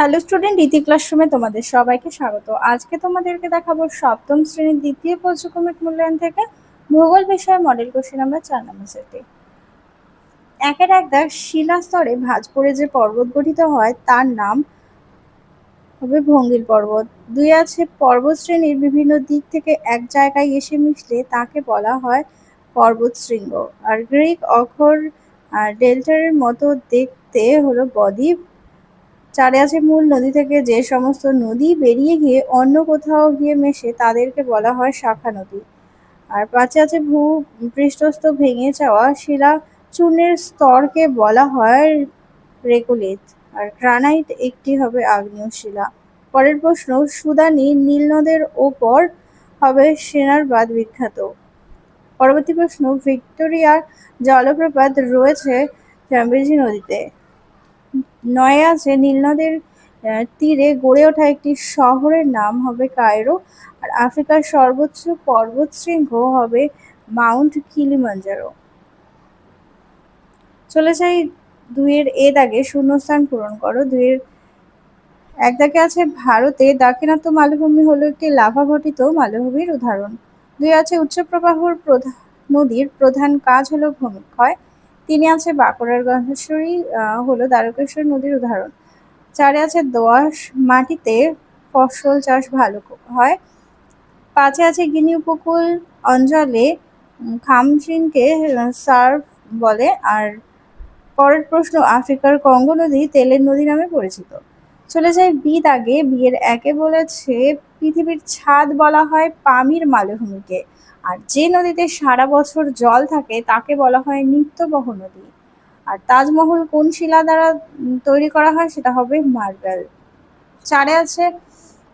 Hello student ইতি ক্লাসরুমে তোমাদের সবাইকে স্বাগত। আজকে তোমাদেরকে দেখাবো সপ্তম শ্রেণির দ্বিতীয় পর্যক্রমিক মূল্যায়ন থেকে ভূগোল বিষয়ে মডেল কোশ্চেন আমরা চার নম্বর সেটে। একের এক দাগ শিলা স্তরে ভাঁজ পড়ে যে পর্বত গঠিত হয়, তার নাম হবে ভঙ্গিল পর্বত। দুই আছে পর্বত শ্রেণির বিভিন্ন দিক থেকে এক জায়গায় এসে মিশলে তাকে বলা হয় পর্বত শৃঙ্গ। আর গ্রিক অক্ষর ডেল্টারের মতো দেখতে হলো বদ্বীপ চারে আছে মূল নদী থেকে যে সমস্ত নদী বেরিয়ে গিয়ে অন্য কোথাও গিয়ে মেশে তাদেরকে বলা হয় শাখা নদী। আর পাঁচে আছে ভূ, পৃষ্ঠস্থ ভেঙে যাওয়া শিলা চূর্ণের স্তরকে বলা হয় রেকোলিথ। আর গ্রানাইট একটি হবে আগ্নেয় শিলা। পরের প্রশ্ন, সুদানি নীলনদের ওপর হবে সেনার বাদ বিখ্যাত। পরবর্তী প্রশ্ন, ভিক্টোরিয়ার জলপ্রপাত রয়েছে চ্যাম্বেজি নদীতে। নয়ে আছে নীলনদের তীরে গড়ে ওঠা একটি শহরের নাম হবে কায়রো আর আফ্রিকার সর্বোচ্চ পর্বত শৃঙ্গ হবে মাউন্ট কিলিমাঞ্জারো। চলে যাই দুইয়ের এ দাগে, শূন্যস্থান পূরণ করো। দুইয়ের এক দাগে আছে ভারতে, দাক্ষিণাত্য মালভূমি হলো একটি লাভা ঘটিত মালভূমির উদাহরণ। দুই আছে উচ্চ প্রবাহর প্রধান নদীর প্রধান কাজ হলো ভূমিক্ষয়। তিনি আছে বাঁকুড়ার গন্ধেশ্বরী হলো দ্বারকেশ্বর নদীর উদাহরণ। চারে আছে দোয়াশ মাটিতে ফসল চাষ ভালো হয়। পাঁচে আছে গিনি উপকূল অঞ্চলে খামচিনকে সার্ফ বলে। আর পরের প্রশ্ন, আফ্রিকার কঙ্গো নদী তেলের নদী নামে পরিচিত। চলে যায় বি দাগে বিয়ের একে বলেছে, পৃথিবীর ছাদ বলা হয় পামির মালভূমিকে। আর যে নদীতে সারা বছর জল থাকে, তাকে বলা হয় নিত্যবহ নদী। আর তাজমহল কোন শিলা দ্বারা তৈরি করা হয়, সেটা হবে মার্বেল। চারে আছে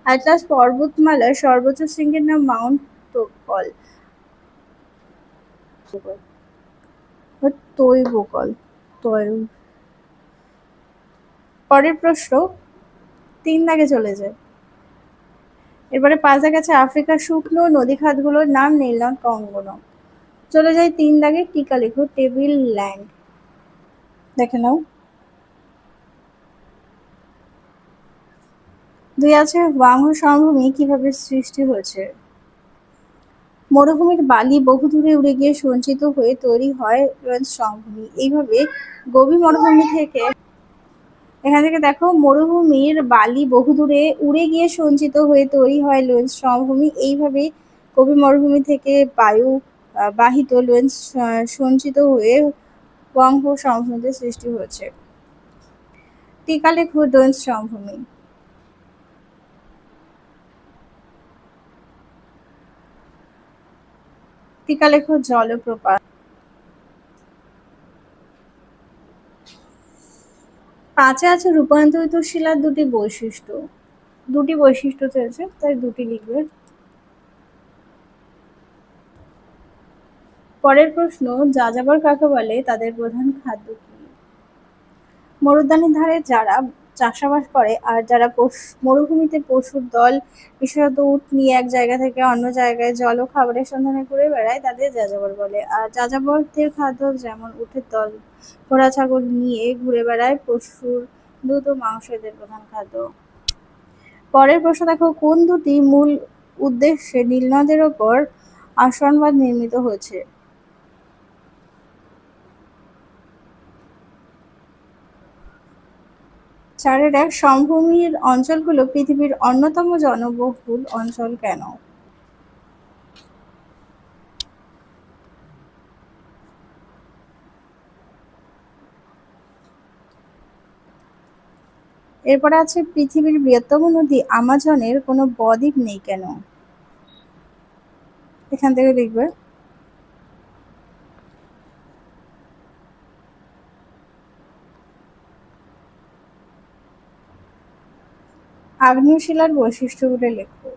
অ্যাটলাস পর্বতমালার সর্বোচ্চ শৃঙ্গের নাম মাউন্ট তোকল তৈবকল তৈ পরের প্রশ্ন তিন দাগে চলে যায়। এরপরে পাঁচ দাগে আছে আফ্রিকার শুকনো নদী খাতগুলোর নাম নীলনদ কঙ্গন। চলে যায় তিন দাগে টিকা লিখো টেবিল ল্যান্ড। দেখে নাও। দুই আছে বাংহ সমভূমি কীভাবে সৃষ্টি হয়েছে। মরুভূমির বালি বহু দূরে উড়ে গিয়ে সঞ্চিত হয়ে তৈরি হয় সমভূমি। এইভাবে গভীর মরুভূমি থেকে এখান থেকে দেখো, মরুভূমির বালি বহুদূরে উড়ে গিয়ে সঞ্চিত হয়ে তৈরি হয় লোয়েন্স সমভূমি। এইভাবে কবি মরুভূমি থেকে বায়ু বাহিত লোয়েন্স সঞ্চিত হয়ে বঙ্গ সমভূমিতে সৃষ্টি হয়েছে। টিকা লেখো লোয়েন্স সমভূমি। টিকা লেখো জলপ্রপাত। পাঁচে আছে রূপান্তরিত শিলার দুটি বৈশিষ্ট্য। দুটি বৈশিষ্ট্য চলছে তাই দুটি লিখবে। পরের প্রশ্ন যা যাবার কাকে বলে? তাদের প্রধান খাদ্য কি? মরুদ্যানের ধারে যারা চাষাবাস করে, আর যারা মরুভূমিতে পশুর দল, বিশেষত উট নিয়ে এক জায়গা থেকে অন্য জায়গায় জল ও খাবারের সন্ধানে ঘুরে বেড়ায়, তাদের যাযাবর বলে। আর যাযাবরদের খাদ্য যেমন উটের দল ঘোড়া ছাগল নিয়ে ঘুরে বেড়ায় পশুর দুধ ও মাংস এদের প্রধান খাদ্য। পরের প্রশ্ন দেখো, কোন দুটি মূল উদ্দেশ্যে নীলনদের ওপর আসনবাদ নির্মিত হয়েছে? চারের এক সমভূমির অঞ্চলগুলো পৃথিবীর অন্যতম জনবহুল অঞ্চল কেন? এরপরে আছে পৃথিবীর বৃহত্তম নদী আমাজনের, কোনো বদ্বীপ নেই কেন? এখান থেকে লিখবে। আগ্নেয় শিলার বৈশিষ্ট্যগুলো লেখো।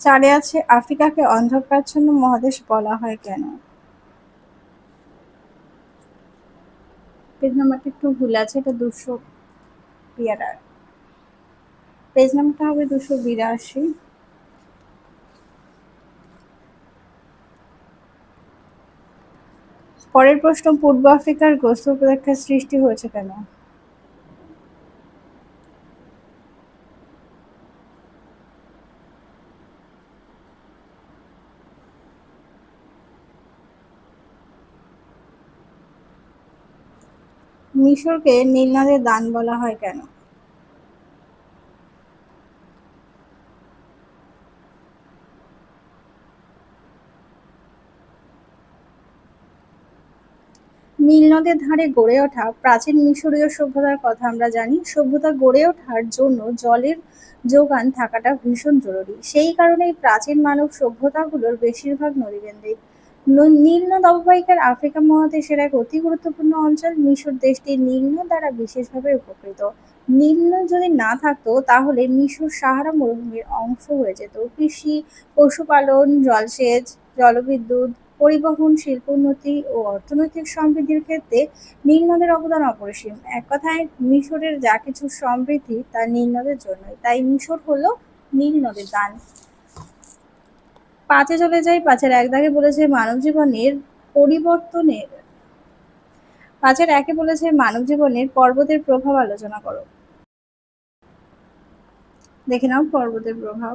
চারে আছে আফ্রিকাকে অন্ধকারাচ্ছন্ন মহাদেশ বলা হয় কেন? পেজ নাম্বারটা একটু ভুল আছে, এটা দুশো পিয়ারার পেজ নাম্বারটা হবে দুশো বিরাশি। পরের প্রশ্ন, পূর্ব আফ্রিকার গ্রস্ত উপত্যকার সৃষ্টি হয়েছে কেন? মিশরকে নীলনদের দান বলা হয় কেন? নীল নদের ধারে গড়ে ওঠা প্রাচীন মিশরীয় সভ্যতার কথা আমরা জানি। সভ্যতা গড়ে ওঠার জন্য জলের যোগান থাকাটা ভীষণ জরুরি। সেই কারণেই প্রাচীন মানব সভ্যতাগুলোর বেশিরভাগ নদীকেন্দ্রিক। নীল নদ অববাহিকার আফ্রিকা মহাদেশের এক অতি গুরুত্বপূর্ণ অঞ্চল মিশর দেশটি নীল নদ দ্বারা বিশেষভাবে উপকৃত। নীল নদ যদি না থাকতো, তাহলে মিশর সাহারা মরুভূমির অংশ হয়ে যেত। কৃষি, পশুপালন, জলসেচ, জলবিদ্যুৎ পরিবহন শিল্পোন্নতি ও অর্থনৈতিক সমৃদ্ধির ক্ষেত্রে নীল নদের অবদান অপরিসীম। এক কথায়, মিশরের যা কিছু সমৃদ্ধি, তা নীল নদের জন্যই। তাই মিশর হলো নীল নদের দান। পাঁচে চলে যাই পাঁচের এক দাগে বলেছে মানব জীবনের পরিবর্তনের। পাঁচের একে বলেছে মানব জীবনের পর্বতের প্রভাব আলোচনা করো। দেখে নাও পর্বতের প্রভাব।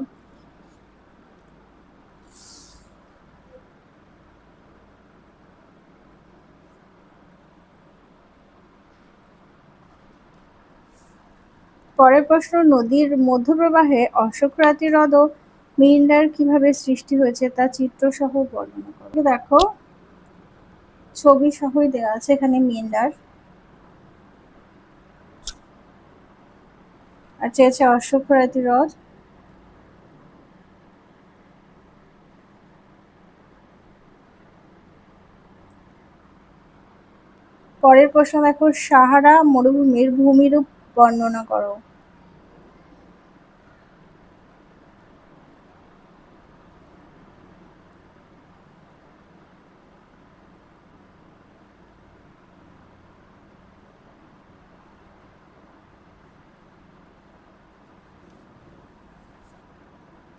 পরের প্রশ্ন, নদীর মধ্যপ্রবাহে অশোকরাতি হ্রদ মিন্ডার কীভাবে সৃষ্টি হয়েছে তা চিত্রসহ বর্ণনা করো। দেখো, ছবি সহই দেওয়া আছে এখানে মিন্ডার আর চেয়েছে অশ্বক্ষরাতি হ্রদ। পরের প্রশ্ন দেখো, সাহারা মরুভূমির ভূমিরূপ বর্ণনা করো।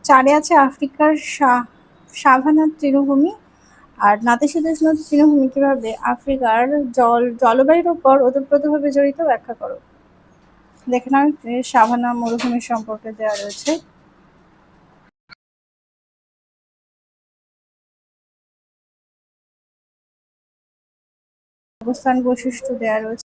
চারে আছে আফ্রিকার সাভানা তৃণভূমি আর নাতিশীতোষ্ণ তৃণভূমি। কীভাবে? আফ্রিকার জল, জলবায়ুর উপর ওতপ্রোতভাবে জড়িত ব্যাখ্যা করো। দেখে নাও সাভানা মরুভূমির সম্পর্কে দেওয়া রয়েছে। অবস্থান বৈশিষ্ট্য দেওয়া রয়েছে।